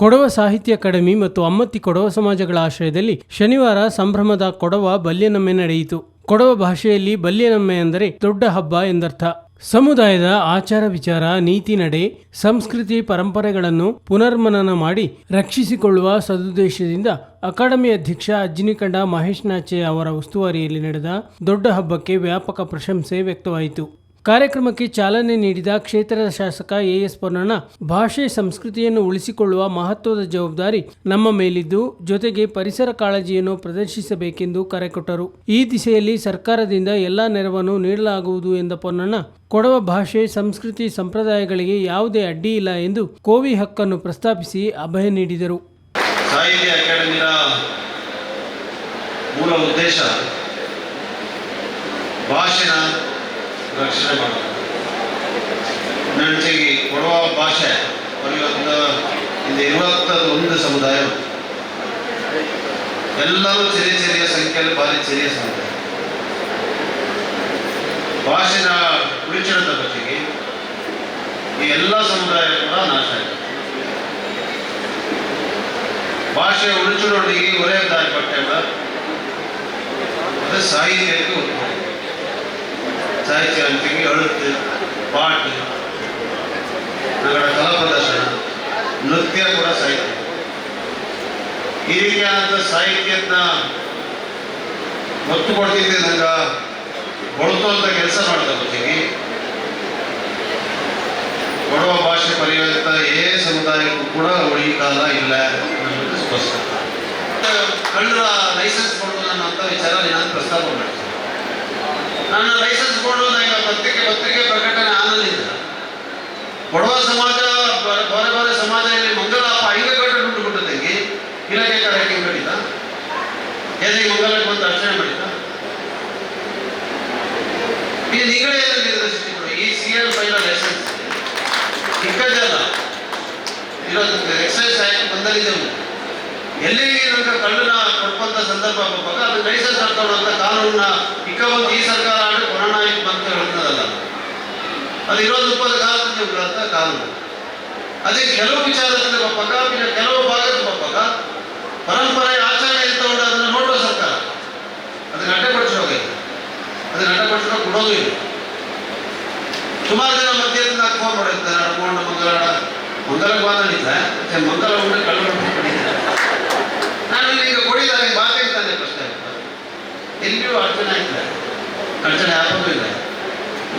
ಕೊಡವ ಸಾಹಿತ್ಯ ಅಕಾಡೆಮಿ ಮತ್ತು ಅಮ್ಮತ್ತಿ ಕೊಡವ ಸಮಾಜಗಳ ಆಶ್ರಯದಲ್ಲಿ ಶನಿವಾರ ಸಂಭ್ರಮದ ಕೊಡವ ಬಲ್ಯನಮ್ಮೆ ನಡೆಯಿತು. ಕೊಡವ ಭಾಷೆಯಲ್ಲಿ ಬಲ್ಯನಮ್ಮೆ ಅಂದರೆ ದೊಡ್ಡ ಹಬ್ಬ ಎಂದರ್ಥ. ಸಮುದಾಯದ ಆಚಾರ ವಿಚಾರ, ನೀತಿ ನಡೆ, ಸಂಸ್ಕೃತಿ ಪರಂಪರೆಗಳನ್ನು ಪುನರ್ಮನನ ಮಾಡಿ ರಕ್ಷಿಸಿಕೊಳ್ಳುವ ಸದುದ್ದೇಶದಿಂದ ಅಕಾಡೆಮಿ ಅಧ್ಯಕ್ಷ ಅಜ್ಜಿನಿಕಂಡ ಮಹೇಶ್ ನಾಚೆ ಅವರ ಉಸ್ತುವಾರಿಯಲ್ಲಿ ನಡೆದ ದೊಡ್ಡ ಹಬ್ಬಕ್ಕೆ ವ್ಯಾಪಕ ಪ್ರಶಂಸೆ ವ್ಯಕ್ತವಾಯಿತು. ಕಾರ್ಯಕ್ರಮಕ್ಕೆ ಚಾಲನೆ ನೀಡಿದ ಕ್ಷೇತ್ರದ ಶಾಸಕ ಎಎಸ್ ಪೊನ್ನಣ್ಣ, ಭಾಷೆ ಸಂಸ್ಕೃತಿಯನ್ನು ಉಳಿಸಿಕೊಳ್ಳುವ ಮಹತ್ವದ ಜವಾಬ್ದಾರಿ ನಮ್ಮ ಮೇಲಿದ್ದು, ಜೊತೆಗೆ ಪರಿಸರ ಕಾಳಜಿಯನ್ನು ಪ್ರದರ್ಶಿಸಬೇಕೆಂದು ಕರೆ ಕೊಟ್ಟರು. ಈ ದಿಸೆಯಲ್ಲಿ ಸರ್ಕಾರದಿಂದ ಎಲ್ಲ ನೆರವನ್ನು ನೀಡಲಾಗುವುದು ಎಂದ ಪೊನ್ನಣ್ಣ, ಕೊಡವ ಭಾಷೆ, ಸಂಸ್ಕೃತಿ ಸಂಪ್ರದಾಯಗಳಿಗೆ ಯಾವುದೇ ಅಡ್ಡಿ ಇಲ್ಲ ಎಂದು ಕೋವಿ ಹಕ್ಕನ್ನು ಪ್ರಸ್ತಾಪಿಸಿ ಅಭಯ ನೀಡಿದರು. ಸಾಹಿತ್ಯ ರಕ್ಷಣೆ ಮಾಡೋದು ನಂಟಿಗೆ ಕೊಡುವ ಭಾಷೆ ಒಂದು ಇದು ಇವತ್ತದು ಒಂದು ಸಮುದಾಯ ಎಲ್ಲರೂ ಚಿರಿಯ ಚಿರಿಯ ಸಂಖ್ಯೆಯಲ್ಲಿ ಭಾರಿ ಚಿರಿಯ ಸಮುದಾಯ. ಭಾಷೆನ ಉಳಿಚಣದ ಬಗೆಗೆ ಈ ಎಲ್ಲ ಸಮುದಾಯ ಕೂಡ ನಾಶ ಆಗಿದೆ. ಭಾಷೆ ಉಳಿಚುಡೋಡಿಗೆ ಒಳ್ಳೆಯದಾಗಪಟ್ಟೆ ಅದು ಸಾಹಿತ್ಯಕ್ಕೆ ಉತ್ಪನ್ನ ನೃತ್ಯ ಪ್ರದರ್ಶನ ನೃತ್ಯ ಕೂಡ ಸಾಹಿತ್ಯ. ಈ ರೀತಿಯಾದಂಥ ಸಾಹಿತ್ಯದ ಒತ್ತು ಕೊಡ್ತಿದ್ದೆ ನಂಗೆ ಅಂತ ಕೆಲಸ ಮಾಡ್ತಾ ಬರ್ತೀನಿ ಕೊಡುವ ಭಾಷೆ ಪರಿವರ್ತ ಏ ಸಮುದಾಯಕ್ಕೂ ಕೂಡ ಕಾಲ ಇಲ್ಲ ಸ್ಪಷ್ಟ ಕಳ್ಳರ ಲೈಸೆನ್ಸ್ ಕೊಡೋದು ಅಂತ ವಿಚಾರ ನಾನು ಪ್ರಸ್ತಾಪ ಮಾಡ್ತೀನಿ ನನ್ನ ಲೈಸೆನ್ಸ್ ಕೊಂಡು ನನಗೆ ಪತ್ರಿಕೆ ಪತ್ರಿಕೆ ಪ್ರಕಟಣೆ ಆಗಲಿಲ್ಲ ಬಡವ ಸಮಾಜ ಬೇರೆ ಬೇರೆ ಸಮಾಜ ಇಲ್ಲಿ ಮಂಗಲಾಪ ಐದು ಗಂಟೆ ದುಡ್ಡು ಕೊಟ್ಟದಂಗೆ ಇಲಾಖೆ ಕಾರ್ಯಕ್ಕೆ ಮಾಡಿದ ಎದೆ ಮಂಗಲಕ್ಕೆ ಬಂದು ಅರ್ಚನೆ ಮಾಡಿದ ಈ ನಿಗಡೆ ನಿರ್ದೇಶಿಸಿದ್ರು ಈ ಸಿ ಎಲ್ ಫೈಲ ಲೈಸೆನ್ಸ್ ಚಿಕ್ಕದಲ್ಲ ಇರೋದು ಎಕ್ಸೈಸ್ ಆಯ್ತು ಬಂದಲ್ಲಿದೆ ಎಲ್ಲಿ ಕಳ್ಳನ ಕೊಡುವಂತ ಸಂದರ್ಭ ಬಂದಾಗ ಅದು ಲೈಸೆನ್ಸ್ ಸರ್ಕಾರ ಕಾನೂನನ್ನ ಇಕ್ಕ ಈ ಸರ್ಕಾರ ಆಡಿ ಕೊರೋನಾ ಆಯ್ತು ಬಂತ ಹೇಳ್ತದಲ್ಲ. ಅದು ಇರೋದು ಉಪದ ಕಾಲದಲ್ಲಿ ಕಾನೂನು. ಅದೇ ಕೆಲವು ವಿಚಾರದಲ್ಲಿ ಬಂದಾಗ ಕೆಲವು ಭಾಗದಲ್ಲಿ ಬಂದಾಗ ಪರಂಪರೆ ಆಚರಣೆ ಅಂತ ಅದನ್ನ ನೋಡುವ ಸರ್ಕಾರ. ಅದನ್ನ ಅಡ್ಡಪಡಿಸೋಕೆ ಅದನ್ನ ಅಡ್ಡಪಡಿಸೋ ಕೊಡೋದು ಇಲ್ಲ. ಸುಮಾರು ಜನ ಮಧ್ಯದಿಂದ ಫೋನ್ ಮಾಡಿರ್ತಾರೆ ನಡ್ಕೊಂಡು ಮಂಗಳಾಡ ಮಂಗಲಕ್ಕೆ ಬಂದಿದ್ದೆ ಮತ್ತೆ ಮಂಗಲ ಉಂಡೆ ಕಳ್ಳರು. ಅನುಕೂಲ ಇಲ್ಲ ಅಡಚಣೆ ಆಗೋದು ಇಲ್ಲ.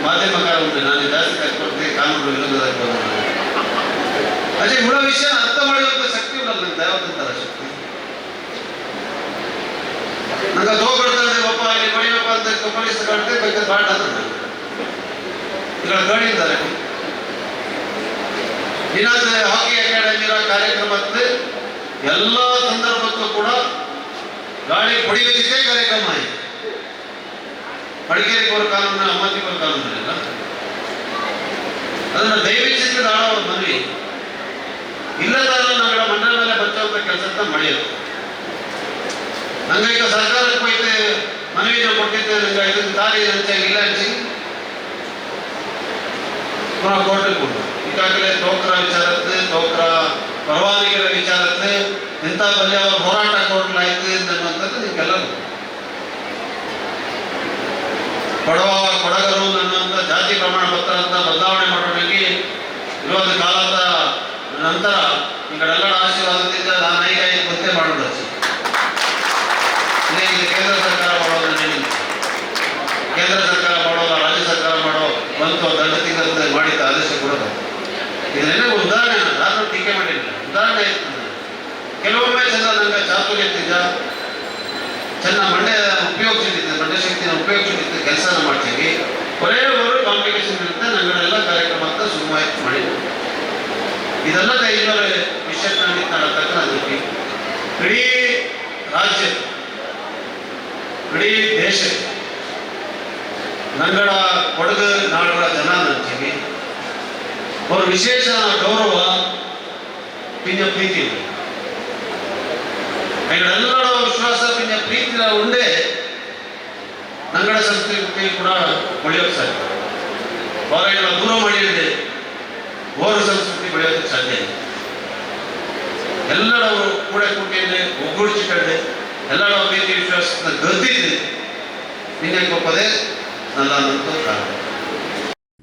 ಮಾಧ್ಯಮ ಕಾಲ ಉಂಟು, ನಾನು ಜಾಸ್ತಿ ಕಷ್ಟಪಡ್ತೀನಿ ಕಾನೂನು ವಿರೋಧದಲ್ಲಿ ಅದೇ ಮೂಲ ವಿಷಯ ಅರ್ಥ ಮಾಡುವಂತ ಶಕ್ತಿ ನಮ್ಮಲ್ಲಿ ದಯಾವಂತರ ಶಕ್ತಿ. ನಂಗೆ ತೋಗೊಳ್ತಾರೆ ಒಬ್ಬ ಇಲ್ಲಿ ಬಡಿಯಪ್ಪ ಅಂತ ಪೊಲೀಸ್ ಕಟ್ಟೆ ಬೇಕಾದ್ರೆ ಬಾಟ ಅಂತ ಈಗ ಕಂಡಿದ್ದಾರೆ ಇನ್ನೊಂದು ಹಾಕಿ ಅಕಾಡೆಮಿ ಕಾರ್ಯಕ್ರಮ ಎಲ್ಲ ಸಂದರ್ಭಕ್ಕೂ ಕೂಡ ಗಾಳಿ ಪಡೆಯುವುದಕ್ಕೆ ಕಾರ್ಯಕ್ರಮ ಆಯಿತು ಅಡಿಗೆರಿಗೆ ಬರೋ ಕಾನೂನು ಅಮ್ಮತ್ತಿ ಬರೋ ಕಾನೂನಿಲ್ಲ ಅದನ್ನು ದಯವಿಟ್ಟು ಆಡೋ ಮನವಿ. ಇಲ್ಲದ ನಮ್ಮ ಮಂಡಲ ಮೇಲೆ ಬಚ್ಚುವಂತ ಕೆಲಸ ಮಾಡಿದ್ರು. ನಂಗೆ ಈಗ ಸರ್ಕಾರಕ್ಕೆ ಹೋಯ್ತು ಮನವಿನ ಕೊಟ್ಟಿದ್ದೆ, ನಂಗೆ ಇದಕ್ಕೆ ದಾರಿ ಇಲ್ಲ ಹಂಚಿ ಪುನಃ ಕೋರ್ಟಿಗೆ ಕೊಟ್ಟು ಈಗಾಗಲೇ ತೋಕ್ರ ವಿಚಾರತ್ತೆ ತೋಕ್ರ ಪರವಾನಿಗೆ ವಿಚಾರತ್ತೆ ಇಂಥ ಬಲ್ಲಿ ಅವ್ರ ಹೋರಾಟ ಅಂತ ಅನ್ನುವಂಥದ್ದು ನಿಮ್ಗೆಲ್ಲ ಗೊತ್ತು. ಕೊಡವ ಕೊಡಗರು ನನ್ನಂತ ಜಾತಿ ಪ್ರಮಾಣ ಪತ್ರ ಅಂತ ಬದಲಾವಣೆ ಮಾಡಬೇಕಿ. ವಿರೋಧ ಕಾಲದ ನಂತರ ಈ ಕಡೆಲ್ಲರ ಆಶೀರ್ವಾದದಿಂದ ನಾನು ಈಗ ಗೊತ್ತೇ ಮಾಡೋದು. ಇದೇ ಇಲ್ಲಿ ಕೇಂದ್ರ ಸರ್ಕಾರ ಮಾಡೋದು ಕೇಂದ್ರ ಸರ್ಕಾರ ಮಾಡೋದು ರಾಜ್ಯ ಸರ್ಕಾರ ಮಾಡೋ ಬಂತು ದಂಡ ತಿಂಗಳ ಮಾಡಿದ್ದ ಆದೇಶ ಕೊಡೋದು ಇದನ್ನೆಲ್ಲ ಉದಾಹರಣೆ ನಾನು ಟೀಕೆ ಮಾಡಿಲ್ಲ. ಉದಾಹರಣೆ ಕೆಲವೊಮ್ಮೆ ಚಂದ ನನಗೆ ಚಾತುರ್ಯ ಚೆನ್ನ ಮಂಡ್ಯ ಒರೇ ಕಾಂಪಿಟೇಷನ್ ಇರುತ್ತೆ ನಂಗಡೆಲ್ಲ ಕಾರ್ಯಕ್ರಮ ಅಂತ ಸುಮಾರು ಮಾಡಿದ್ರು. ಇದೆಲ್ಲ ಇನ್ನೊಂದು ವಿಷಯ ಕಾಣತಕ್ಕ ಇಡೀ ರಾಜ್ಯ, ಇಡೀ ದೇಶ ನಂಗಡ ಕೊಡಗ ನಾಡುಗಳ ಜನ ನಂತೀವಿ ಅವ್ರ ವಿಶೇಷ ಗೌರವ ಪಿಂಜ ಪ್ರೀತಿ. ಎಲ್ಲರ ವಿಶ್ವಾಸ ಪಿಂಜ ಪ್ರೀತಿನ ಉಂಡೆ ನಂಗಡ ಸಂಸ್ಕೃತಿ ಕೂಡ ಬೆಳೆಯೋಕೆ ಸಾಧ್ಯ. ಹೊರಗೆಲ್ಲ ದೂರ ಮಾಡಿದ್ರೆ ಓರ ಸಂಸ್ಕೃತಿ ಬೆಳೆಯೋದಕ್ಕೆ ಸಾಧ್ಯ ಎಲ್ಲರವರು ಕೂಡ ಕೂಟಿಂದು ಒಗ್ಗೂಡಿಸಿಕೊಂಡೆ ಎಲ್ಲರ ಪ್ರೀತಿ ವಿಶ್ವಾಸನ ಗದ್ದಿದ್ದು ನಿನ್ನೆ ಕೊಪ್ಪದೆ ನಲ್ಲ ಪ್ರಾರಂಭ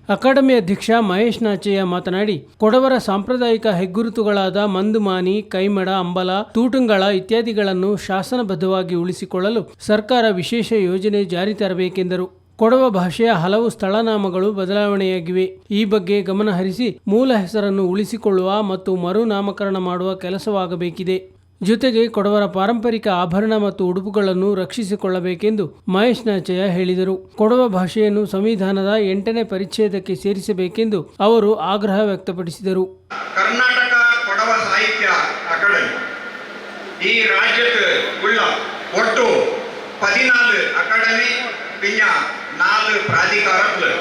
ಅಕಾಡೆಮಿ ಅಧ್ಯಕ್ಷ ಮಹೇಶ್ ನಾಚಯ್ಯ ಮಾತನಾಡಿ, ಕೊಡವರ ಸಾಂಪ್ರದಾಯಿಕ ಹೆಗ್ಗುರುತುಗಳಾದ ಮಂದುಮಾನಿ, ಕೈಮಡ, ಅಂಬಲ ತೂಟುಂಗಳ ಇತ್ಯಾದಿಗಳನ್ನು ಶಾಸನಬದ್ಧವಾಗಿ ಉಳಿಸಿಕೊಳ್ಳಲು ಸರ್ಕಾರ ವಿಶೇಷ ಯೋಜನೆ ಜಾರಿ ತರಬೇಕೆಂದರು. ಕೊಡವ ಭಾಷೆಯ ಹಲವು ಸ್ಥಳನಾಮಗಳು ಬದಲಾವಣೆಯಾಗಿವೆ. ಈ ಬಗ್ಗೆ ಗಮನಹರಿಸಿ ಮೂಲ ಹೆಸರನ್ನು ಉಳಿಸಿಕೊಳ್ಳುವ ಮತ್ತು ಮರುನಾಮಕರಣ ಮಾಡುವ ಕೆಲಸವಾಗಬೇಕಿದೆ. ಜೊತೆಗೆ ಕೊಡವರ ಪಾರಂಪರಿಕ ಆಭರಣ ಮತ್ತು ಉಡುಪುಗಳನ್ನು ರಕ್ಷಿಸಿಕೊಳ್ಳಬೇಕೆಂದು ಮಹೇಶ್ ನಾಚಯ್ಯ ಹೇಳಿದರು ಕೊಡವ ಭಾಷೆಯನ್ನು ಸಂವಿಧಾನದ ಎಂಟನೇ ಪರಿಚ್ಛೇದಕ್ಕೆ ಸೇರಿಸಬೇಕೆಂದು ಅವರು ಆಗ್ರಹ ವ್ಯಕ್ತಪಡಿಸಿದರು ಕರ್ನಾಟಕ ಕೊಡವ ಸಾಹಿತ್ಯ ಅಕಾಡೆಮಿ ಈ ರಾಜ್ಯಕ್ಕೆ ಉಳ್ಳ ಒಟ್ಟು பதினாலு அகாடமி பின்ன நாலு பிராதிகாரங்கள்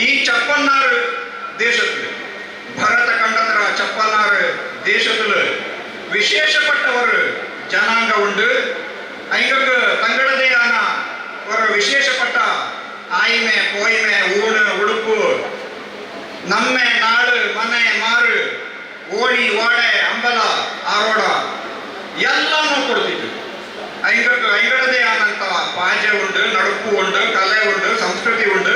ಈ ಚಪ್ಪನ್ನಾರು ದೇಶದಲ್ಲಿ ಭರತ ಕಂಡದ್ರ ಚಪ್ಪನ್ನಾರು ದೇಶದಲ್ಲಿ விசேஷப்பட்டவர் ஜனாங்க உண்டு ஐங்களுக்கு தங்களதையான ஒரு விசேஷப்பட்ட ஆய்மை போய்மை ஊடு உடுப்பு நம்மೆ ನಾಡು ಮನೆ ಮಾರು ಓಣಿ ಓಡೆ ಅಂಬಲ ಆರೋಡ ಎಲ್ಲಾನು ಕೊಡ್ತಿದ್ರು ಐಂಗಕ್ಕೆ ಐಂಗಡದೇ ಆದಂತ ಪಾಜೆ ಉಂಡು ನಡುಪು ಉಂಡು ಕಲೆ ಉಂಡು ಸಂಸ್ಕೃತಿ ಉಂಡು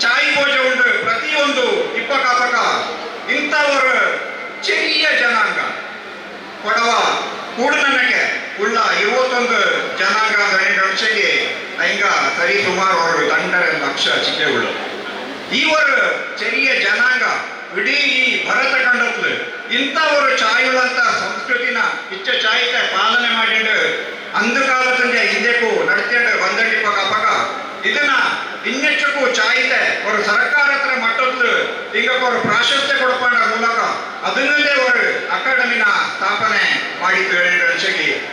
ಚಾಯ್ ಭೋಜ ಉಂಡು ಪ್ರತಿಯೊಂದು ಇಪ್ಪಕಾಪಕ ಇಂಥವರು ಪರೀಕ್ಷೆಗೆ ಈಗ ಸರಿ ಸುಮಾರು ಅವರು ಗಂಡರ ಲಕ್ಷ ಚಿಟ್ಟೆಗಳು ಈವರು ಚರಿಯ ಜನಾಂಗ, ಇಡೀ ಈ ಭರತ ಕಂಡತ್ಲು ಇಂಥವರು ಚಾಯುಳಂತ ಸಂಸ್ಕೃತಿನ ಇಚ್ಛ ಚಾಯಿತ ಪಾಲನೆ ಮಾಡಿಂಡು ಅಂದ ಕಾಲದಿಂದ ಹಿಂದೆಕ್ಕೂ ನಡೆತೇಂಡು ಬಂದಡಿಪ್ಪ ಕಪಕ ಇದನ್ನ ಇನ್ನೆಚ್ಚಕ್ಕೂ ಚಾಯಿತ ಅವರು ಸರ್ಕಾರ ಹತ್ರ ಮಟ್ಟದ್ಲು ಈಗ ಅವರು ಪ್ರಾಶಸ್ತ್ಯ ಕೊಡಕೊಂಡ ಮೂಲಕ ಅದನ್ನಲ್ಲೇ ಅವರು ಅಕಾಡೆಮಿನ ಸ್ಥಾಪನೆ ಮಾಡಿತ್ತು ಹೇಳಿದ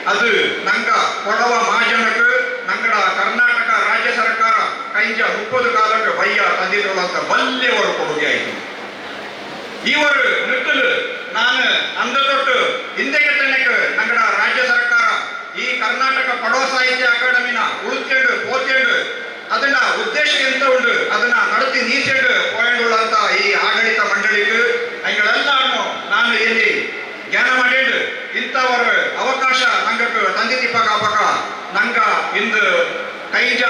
ಅದು ನಂಗ ಕೊಡವ ಮಹಾಜನಕ್ಕೆ ನಂಗಡ ಕರ್ನಾಟಕ, ರಾಜ್ಯ ಸರ್ಕಾರ ಕೈಜ ಮುಪ್ಪದು ಕಾಲಕ್ಕೆ ಬಯ್ಯ ತಂದಿರುವಂತ ಬಲ್ಲೆಯವರು ಕೊಡುಗೆ ಆಯಿತು. ಇವರು ನಿಟ್ಟಲು ನಾನು ಅಂದ ತೊಟ್ಟು ಹಿಂದೆಗೆ ತನಕ ನಂಗಡ ರಾಜ್ಯ ಸರ್ಕಾರ ಈ ಕರ್ನಾಟಕ ಪಡೋ ಸಾಹಿತ್ಯ ಅಕಾಡೆಮಿನ ಉಳಿಸ್ಕೊಂಡು ಪೋತ್ಕೊಂಡು ಅದನ್ನ ಉದ್ದೇಶ ಎಂತ ಉಂಡು ಅದನ್ನ ನಡತಿ ನೀಸೆಂಡು ಪೋಯಂಡುಳ್ಳಂತ ಈ ಆಡಳಿತ ಮಂಡಳಿಗೆ ಅವುಗಳೆಲ್ಲಾನು ನಾನು ಇಲ್ಲಿ ಜ್ಞಾನ ಮಾಡಿಂಡು ಇಂಥವರ ಅವಕಾಶ ನಂಗಕ್ಕೆ ತಂದಿದ್ದಿಪ್ಪಾಗ ಅಪಕ ನಂಗ ಇಂದು ಕೈಜ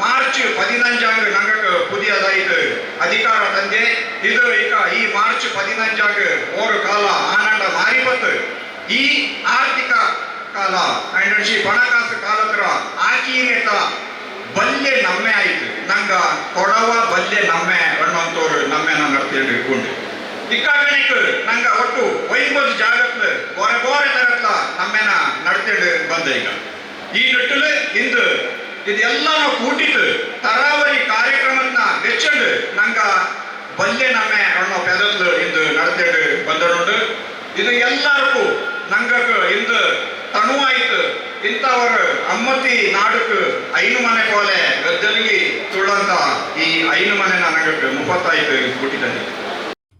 ಮಾರ್ಚ್ ಪದಿನಂಜಾಂಗ್ ನಂಗಕ್ಕೆ ಪುದಿಯದಾಯಿತು ಅಧಿಕಾರ ತಂದೆ ಇದು ಈಗ ಈ ಮಾರ್ಚ್ ಪದಿನಂಜಾಂಗ್ ಮೂರು ಕಾಲ ಆನಂದ ಮಾರಿಬತ್ತು ಈ ಆರ್ಥಿಕ ಕಾಲ ಶ್ರೀ ಹಣಕಾಸು ಕಾಲತ್ರ ಆಕೀನೇತ ಬಲ್ಲೆ ನಮ್ಮೆ ಆಯ್ತು. ನಂಗ ಕೊಡವ ಬಲ್ಲೆ ನಮ್ಮೆ ಅನ್ನೋಂಥವ್ರು ನಮ್ಮೆನ ನಡ್ತಿಕೊಂಡು ಇಟ್ಕೊಂಡು ಇಕ್ಕಾಗಣಿಕ ನಂಗ ಒಟ್ಟು ಒಂಬತ್ತು ಜಾಗತ್ಲು ಬೋರೆ ಬೋರೆ ತರತ್ಲ ನಮ್ಮೆನ ನಡ್ತೇಳಿ ಬಂದ ಈಗ. ಈ ನಿಟ್ಟಲು ಇಂದು ಇದೆಲ್ಲಾನು ಕೂಟಿಟ್ಟು ತರಾವರಿ ಕಾರ್ಯಕ್ರಮನ ಬೆಚ್ಚಂಡು ನಂಗ ಬಲ್ಲೆ ನಮ್ಮೆ ಅನ್ನೋ ಪೆದತ್ಲು ಇಂದು ನಡ್ತೇಳಿ ಬಂದನುಂಡು ಇದು ಎಲ್ಲರಿಗೂ ನಂಗಕ್ಕೆ ಇಂದು ತನುವಾಯಿತು ಇಂಥವರ ಅಮ್ಮತಿ ನಾಡಕ್ಕೆ ಐನು ಮನೆ ಕೋಲೆ ಗದ್ದಲಿಗೆ ತುಳ್ಳಂತ ಈ ಐನು ಮನೆ ನನಗಕ್ಕೆ ಮುಪ್ಪತ್ತಾಯ್ತು ಕೊಟ್ಟಿದ್ದಾನೆ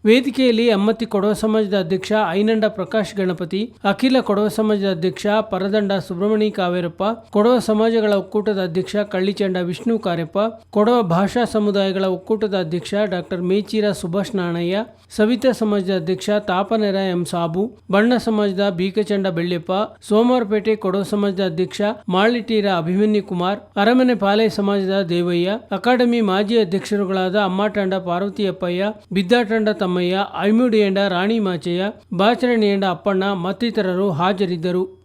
ವೇದಿಕೆಯಲ್ಲಿ ಅಮ್ಮತ್ತಿ ಕೊಡವ ಸಮಾಜದ ಅಧ್ಯಕ್ಷ ಐನಂಡ ಪ್ರಕಾಶ್ ಗಣಪತಿ, ಅಖಿಲ ಕೊಡವ ಸಮಾಜದ ಅಧ್ಯಕ್ಷ ಪರದಂಡ ಸುಬ್ರಹ್ಮಣಿ ಕಾವೇರಪ್ಪ, ಕೊಡವ ಸಮಾಜಗಳ ಒಕ್ಕೂಟದ ಅಧ್ಯಕ್ಷ ಕಳ್ಳಿಚಂಡ ವಿಷ್ಣು ಕಾರ್ಯಪ್ಪ, ಕೊಡವ ಭಾಷಾ ಸಮುದಾಯಗಳ ಒಕ್ಕೂಟದ ಅಧ್ಯಕ್ಷ ಡಾಕ್ಟರ್ ಮೇಚೀರ ಸುಭಾಷ್ ನಾಣಯ್ಯ ಸವಿತಾ ಸಮಾಜದ ಅಧ್ಯಕ್ಷ ತಾಪನೆರ ಎಂ ಸಾಬು, ಬಣ್ಣ ಸಮಾಜದ ಬೀಕಚಂಡ ಬೆಳ್ಳಪ್ಪ ಸೋಮವಾರಪೇಟೆ ಕೊಡವ ಸಮಾಜದ ಅಧ್ಯಕ್ಷ ಮಾಳಿಟೀರ ಅಭಿಮನ್ಯು ಕುಮಾರ್, ಅರಮನೆ ಪಾಲೆ ಸಮಾಜದ ದೇವಯ್ಯ, ಅಕಾಡೆಮಿ ಮಾಜಿ ಅಧ್ಯಕ್ಷರುಗಳಾದ ಅಮ್ಮಾಟಂಡ ಪಾರ್ವತಿಯಪ್ಪಯ್ಯ, ಬಿದ್ದಾಟಂಡ ತಮ್ಮಯ್ಯ, ಐಮುಡಿಯಂಡ ರಾಣಿ ಮಾಚಯ್ಯ, ಬಾಚರಣಿಯಂಡ ಅಪ್ಪಣ್ಣ ಮತ್ತಿತರರು ಹಾಜರಿದ್ದರು.